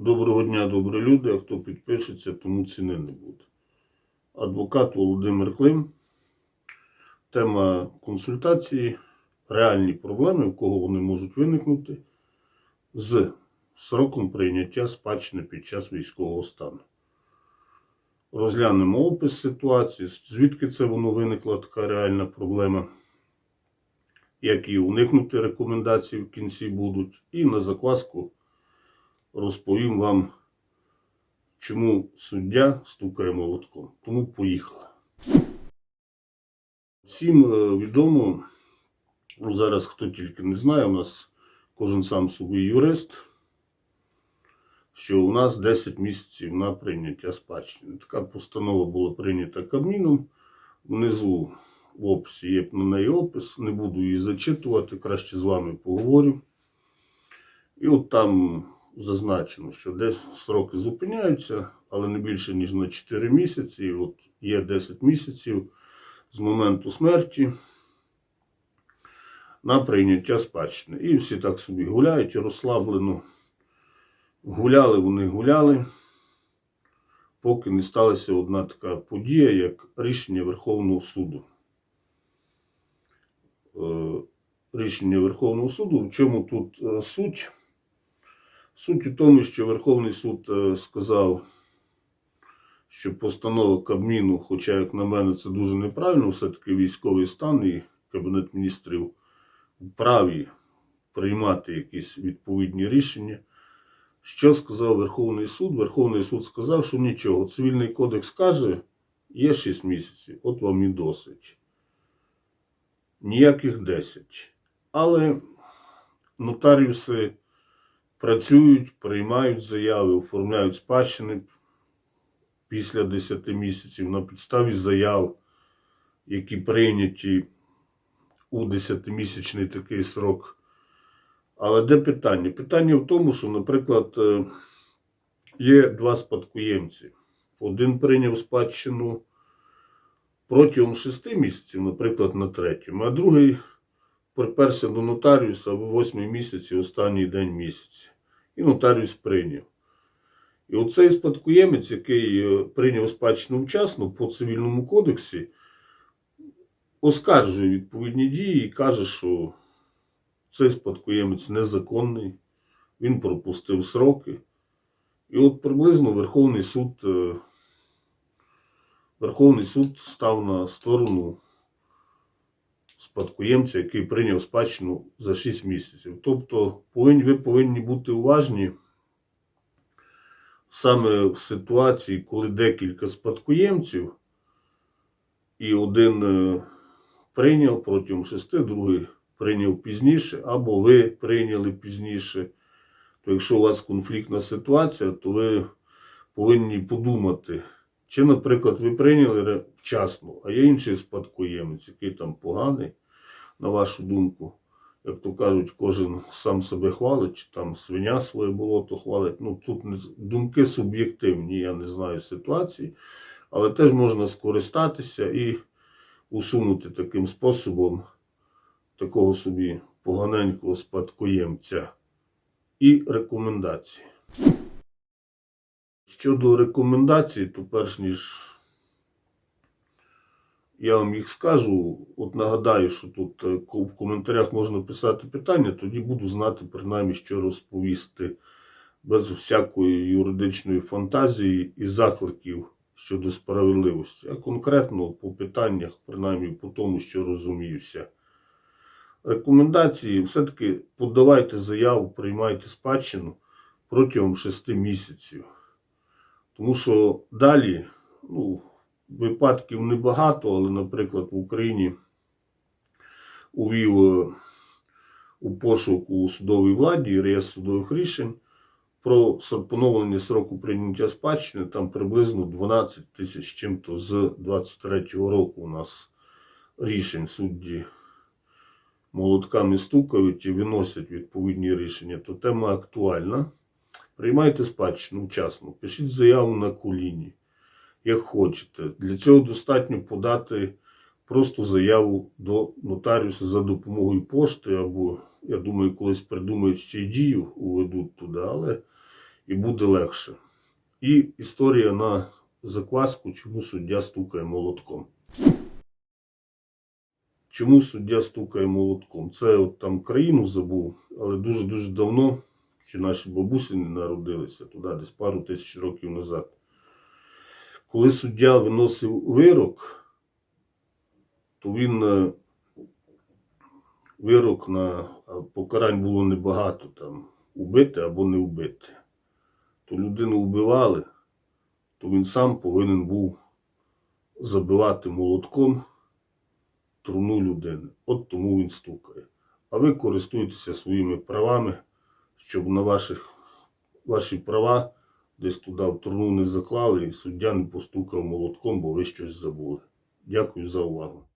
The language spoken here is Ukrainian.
Доброго дня, добрі люди. А хто підпишеться, тому ціни не буде. Адвокат Володимир Клим. Тема консультації. Реальні проблеми, у кого вони можуть виникнути з сроком прийняття спадщини під час військового стану. Розглянемо опис ситуації, звідки це воно виникла така реальна проблема, як її уникнути рекомендації в кінці будуть. І на закваску розповім вам, чому суддя стукає молотком. Тому поїхали. Всім е, відомо, ну, зараз хто тільки не знає, у нас кожен сам собі юрист, що у нас 10 місяців на прийняття спадщини. Така постанова була прийнята Кабміном. Внизу в описі є на неї опис, не буду її зачитувати, краще з вами поговорю. І от там зазначено, що десь сроки зупиняються, але не більше, ніж на 4 місяці. І от є 10 місяців з моменту смерті на прийняття спадщини. І всі так собі гуляють і розслаблено. Гуляли вони гуляли, поки не сталася одна така подія, як рішення Верховного суду. Е, Рішення Верховного суду. В чому тут е, суть? Суть у тому, що Верховний суд е, сказав, що постанова Кабміну, хоча, як на мене, це дуже неправильно, все-таки військовий стан і Кабінет міністрів вправі приймати якісь відповідні рішення. Що сказав Верховний суд? Верховний суд сказав, що нічого. Цивільний кодекс каже, є 6 місяців, от вам і досить. Ніяких 10. Але нотаріуси працюють, приймають заяви, оформляють спадщини після 10 місяців на підставі заяв, які прийняті у 10-місячний такий срок. Але де питання? Питання в тому, що, наприклад, е, є два спадкоємці. Один прийняв спадщину протягом 6 місяців, наприклад, на третьому, а другий приперся до нотаріуса в 8 місяці, останній день місяця. І нотаріус прийняв. І оцей спадкоємець, який е, прийняв спадщину вчасно по цивільному кодексі, оскаржує відповідні дії і каже, що цей спадкоємець незаконний, він пропустив сроки. І от приблизно Верховний суд, е, Верховний суд став на сторону спадкоємця, який прийняв спадщину за 6 місяців. Тобто повинні, ви повинні бути уважні саме в ситуації, коли декілька спадкоємців, і один е, прийняв протягом 6, другий прийняв пізніше, або ви прийняли пізніше. То якщо у вас конфліктна ситуація, то ви повинні подумати, чи, наприклад, ви прийняли вчасно, а є інший спадкоємець, який там поганий, на вашу думку. Як то кажуть, кожен сам себе хвалить, чи там свиня своє болото хвалить. Ну тут думки суб'єктивні, я не знаю ситуації, але теж можна скористатися і усунути таким способом такого собі поганенького спадкоємця. І рекомендації. Щодо рекомендацій, то перш ніж я вам їх скажу, от нагадаю, що тут е, в коментарях можна писати питання, тоді буду знати принаймні, що розповісти без всякої юридичної фантазії і закликів щодо справедливості, а конкретно по питаннях, принаймні по тому, що розуміюся. Рекомендації все-таки подавайте заяву, приймайте спадщину протягом 6 місяців. Тому що далі, ну, випадків небагато, але, наприклад, в Україні увів е, у пошук у судовій владі реєстр судових рішень про поновлення сроку прийняття спадщини, там приблизно 12 тисяч чим-то з 23-го року у нас рішень судді молотками стукають і виносять відповідні рішення, то тема актуальна. Приймайте спадщину вчасно, пишіть заяву на коліні, як хочете. Для цього достатньо подати просто заяву до нотаріуса за допомогою пошти, або, я думаю, колись придумають ще й дію, уведуть туди, але і буде легше. І історія на закваску, чому суддя стукає молотком. Чому суддя стукає молотком? Це от там країну забув, але дуже-дуже давно, ще наші бабусі не народилися, туди десь пару тисяч років назад. Коли суддя виносив вирок, то він е, вирок на покарань було небагато там убити або не вбити. То людину вбивали, то він сам повинен був забивати молотком труну людини. От тому він стукає. А ви користуєтеся своїми правами, щоб на ваших, ваші права десь туди в труну не заклали і суддя не постукав молотком, бо ви щось забули. Дякую за увагу.